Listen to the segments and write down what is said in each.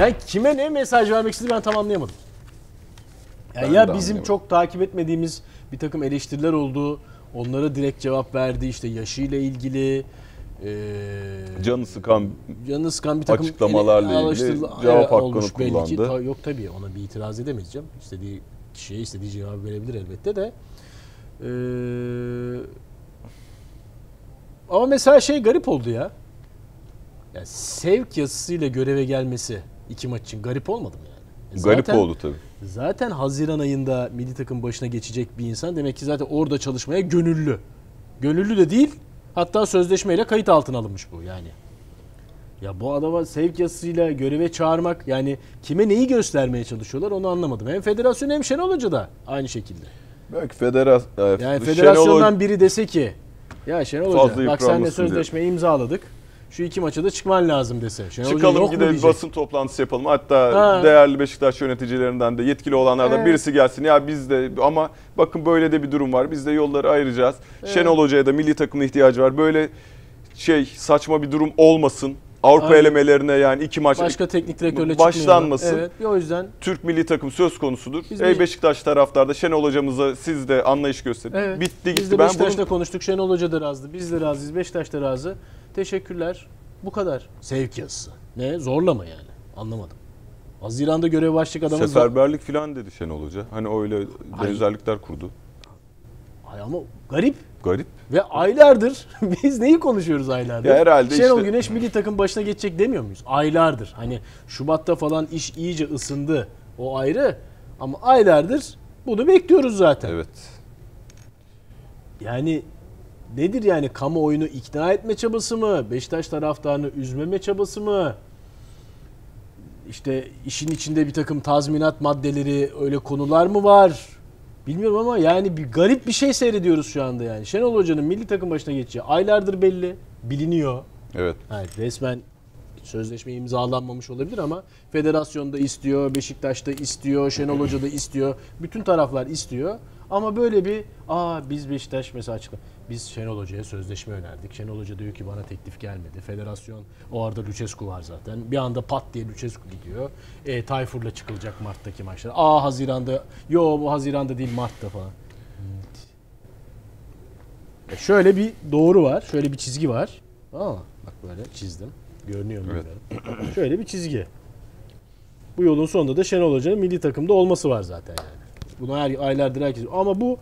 Yani kime ne mesaj vermek istediğini ben tam anlayamadım. Yani Ben ya bizim anlayamadım. çok takip etmediğimiz bir takım eleştiriler oldu. Onlara direkt cevap verdi. İşte yaşıyla ilgili eee Canı sıkan canını sıkan bir takım Açıklamalarla ilgili cevap hakkını kullandı. Ta- yok tabii ona bir itiraz edemeyeceğim. İstediği kişiye istediği cevabı verebilir elbette de. Eee, ama mesela şey garip oldu ya. Ya sevk yazısıyla göreve gelmesi iki maç için garip olmadı mı yani? E garip zaten- oldu tabii. Zaten Haziran ayında milli takım başına geçecek bir insan demek ki zaten orada çalışmaya gönüllü. Gönüllü de değil. Hatta sözleşmeyle kayıt altına alınmış bu yani. Ya bu adama sevk yazısıyla göreve çağırmak yani kime neyi göstermeye çalışıyorlar onu anlamadım. Hem federasyon hem Şenol Hoca da aynı şekilde. Belki federas e, Yani Şenol federasyondan Hoca- biri dese ki ya Şenol Hoca bak diye. sözleşme imzaladık. Şu iki maça da çıkman lazım dese. Şenol Çıkalım yok gidelim basın toplantısı yapalım. Hatta Ha. değerli Beşiktaş yöneticilerinden de yetkili olanlardan Evet. birisi gelsin. Ya biz de ama bakın böyle de bir durum var. Biz de yolları ayıracağız. Şenol Hoca'ya da milli takımın ihtiyacı var. Böyle şey saçma bir durum olmasın. Avrupa Aynen. elemelerine yani iki maç Başka teknik direktörle Başlanmasın. çıkmıyorlar. Evet, o yüzden Türk milli takım söz konusudur. Biz Ey Beş- Beşiktaş taraftarda Şenol hocamıza siz de anlayış gösterin. Evet. Bitti Biz gitti. de Ben Beşiktaş'ta bunun konuştuk. Şenol Hoca da razı. Biz de razıyız. Beşiktaş da razı. Teşekkürler. Bu kadar. Sevk yazısı. Ne? Zorla mı yani? Anlamadım. Haziran'da görev başlayacak adamı... seferberlik falan dedi Şenol Hoca. Hani öyle Hayır. benzerlikler kurdu. Ay ama garip. Garip. Ve aylardır biz neyi konuşuyoruz aylardır? Ya herhalde Şenol işte- Güneş milli takım başına geçecek demiyor muyuz? Aylardır. Hani Şubat'ta falan iş iyice ısındı. O ayrı. Ama aylardır bunu bekliyoruz zaten. Evet. Yani nedir yani kamuoyunu ikna etme çabası mı? Beşiktaş taraftarını üzmeme çabası mı? İşte işin içinde bir takım tazminat maddeleri öyle konular mı var? Bilmiyorum ama yani bir garip bir şey seyrediyoruz şu anda yani. Şenol Hoca'nın milli takım başına geçeceği aylardır belli, biliniyor. Evet. Evet, resmen sözleşme imzalanmamış olabilir ama federasyonda istiyor, Beşiktaş'ta istiyor, Şenol Hoca da istiyor. Bütün taraflar istiyor. Ama böyle bir aa biz Beşiktaş mesela açıkla. Biz Şenol Hoca'ya sözleşme önerdik. Şenol Hoca diyor ki bana teklif gelmedi. Federasyon o arada Lucescu var zaten. Bir anda pat diye Lucescu gidiyor. E, Tayfur'la çıkılacak Mart'taki maçlar. Aa Haziran'da. Yo bu Haziran'da değil Mart'ta falan. E, Şöyle bir doğru var. Şöyle bir çizgi var. Aa, bak böyle çizdim. Görünüyor mu Evet. Şöyle bir çizgi. Bu yolun sonunda da Şenol Hoca'nın milli takımda olması var zaten yani. Bunu her aylardır herkes ama bu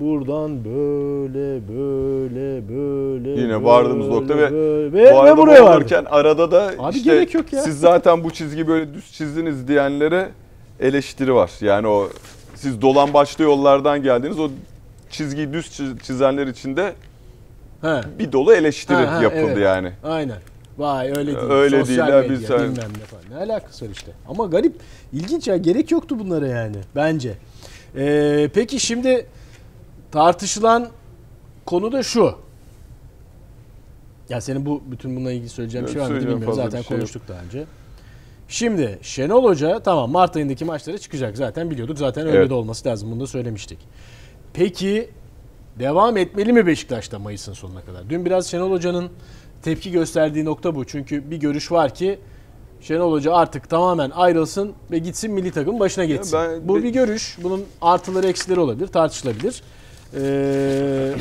buradan böyle böyle böyle Yine böyle, vardığımız nokta ve böyle, ve, bu ve arada buraya bu vardı. olurken arada da Abi işte gerek yok ya. siz zaten bu çizgi böyle düz çizdiniz diyenlere eleştiri var. Yani o siz dolan başlı yollardan geldiniz. O çizgiyi düz çiz- çizenler için de He, bir dolu eleştiri Ha, ha, yapıldı evet. yani. aynen. Vay öyle değil. Öyle Sosyal değil medya, biz sen- bilmem ne falan. Ne alakası var işte. Ama garip, ilginç ya. Gerek yoktu bunlara yani bence. Ee, peki şimdi tartışılan konu da şu. Ya senin bu bütün bununla ilgili söyleyeceğim bir şey var mı bilmiyorum. Zaten şey yok. konuştuk daha önce. Şimdi Şenol Hoca tamam Mart ayındaki maçlara çıkacak zaten biliyorduk. Zaten öyle Evet. de olması lazım. Bunu da söylemiştik. Peki devam etmeli mi Beşiktaş'ta Mayıs'ın sonuna kadar? Dün biraz Şenol Hoca'nın tepki gösterdiği nokta bu. Çünkü bir görüş var ki Şenol Hoca artık tamamen ayrılsın ve gitsin milli takım başına geçsin. ben- bu bir görüş. Bunun artıları eksileri olabilir, tartışılabilir. Ee,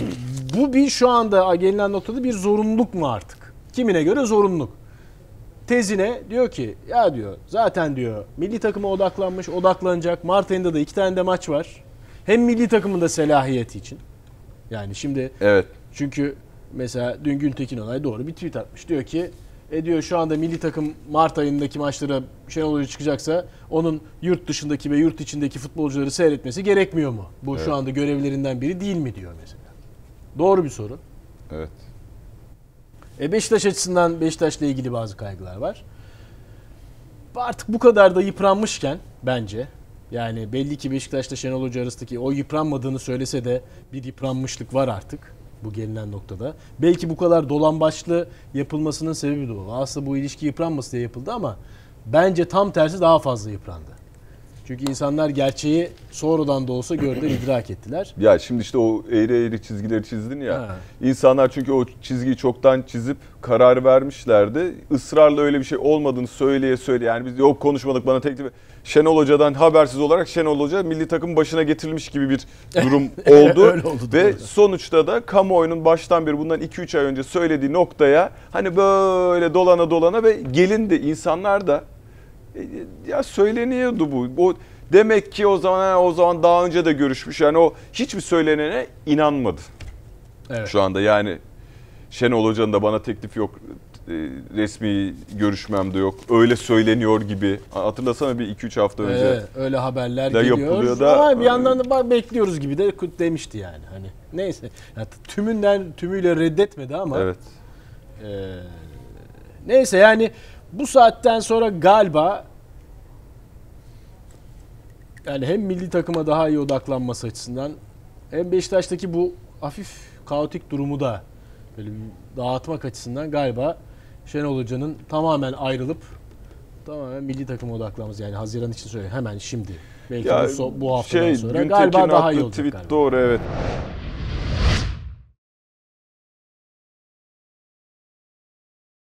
bu bir şu anda gelinen noktada bir zorunluluk mu artık? Kimine göre zorunluluk. Tezine diyor ki ya diyor zaten diyor milli takıma odaklanmış odaklanacak. Mart ayında da iki tane de maç var. Hem milli takımın da selahiyeti için. Yani şimdi Evet. çünkü mesela dün Güntekin Onay doğru bir tweet atmış. Diyor ki e diyor şu anda milli takım Mart ayındaki maçlara Şenol Hoca çıkacaksa onun yurt dışındaki ve yurt içindeki futbolcuları seyretmesi gerekmiyor mu? Bu Evet. şu anda görevlerinden biri değil mi diyor mesela. Doğru bir soru. Evet. E Beşiktaş açısından Beşiktaş'la ilgili bazı kaygılar var. Artık bu kadar da yıpranmışken bence yani belli ki Beşiktaş'ta Şenol Hoca arasındaki o yıpranmadığını söylese de bir yıpranmışlık var artık bu gelinen noktada. Belki bu kadar dolambaçlı yapılmasının sebebi de o. Aslında bu ilişki yıpranması diye yapıldı ama bence tam tersi daha fazla yıprandı. Çünkü insanlar gerçeği sonradan da olsa gördüler, idrak ettiler. Ya şimdi işte o eğri eğri çizgileri çizdin ya. Ha. İnsanlar çünkü o çizgiyi çoktan çizip karar vermişlerdi. Israrla öyle bir şey olmadığını söyleye söyle. Yani biz yok konuşmadık bana teklif. Şenol Hoca'dan habersiz olarak Şenol Hoca milli takım başına getirilmiş gibi bir durum oldu. Oldu, Ve doğru. sonuçta da kamuoyunun baştan beri bundan 2-3 ay önce söylediği noktaya hani böyle dolana dolana ve gelindi insanlar da ya söyleniyordu bu. O demek ki o zaman o zaman daha önce de görüşmüş. Yani o hiçbir söylenene inanmadı Evet. şu anda. Yani Şenol Hoca'nın da bana teklif yok. e, Resmi görüşmem de yok. Öyle söyleniyor gibi. Hatırlasana bir 2-3 hafta önce. Evet, öyle haberler Da geliyor. da- Ama bir yandan da bekliyoruz gibi de demişti yani. Hani neyse. Yani tümünden tümüyle reddetmedi ama. Evet. Ee, neyse yani bu saatten sonra galiba yani hem milli takıma daha iyi odaklanması açısından hem Beşiktaş'taki bu hafif kaotik durumu da böyle dağıtmak açısından galiba Şenol Hoca'nın tamamen ayrılıp tamamen milli takıma odaklanması yani Haziran için söylüyorum hemen şimdi belki bu, so- bu haftadan şey, sonra Güntekin galiba daha iyi olacak tweet galiba. doğru evet.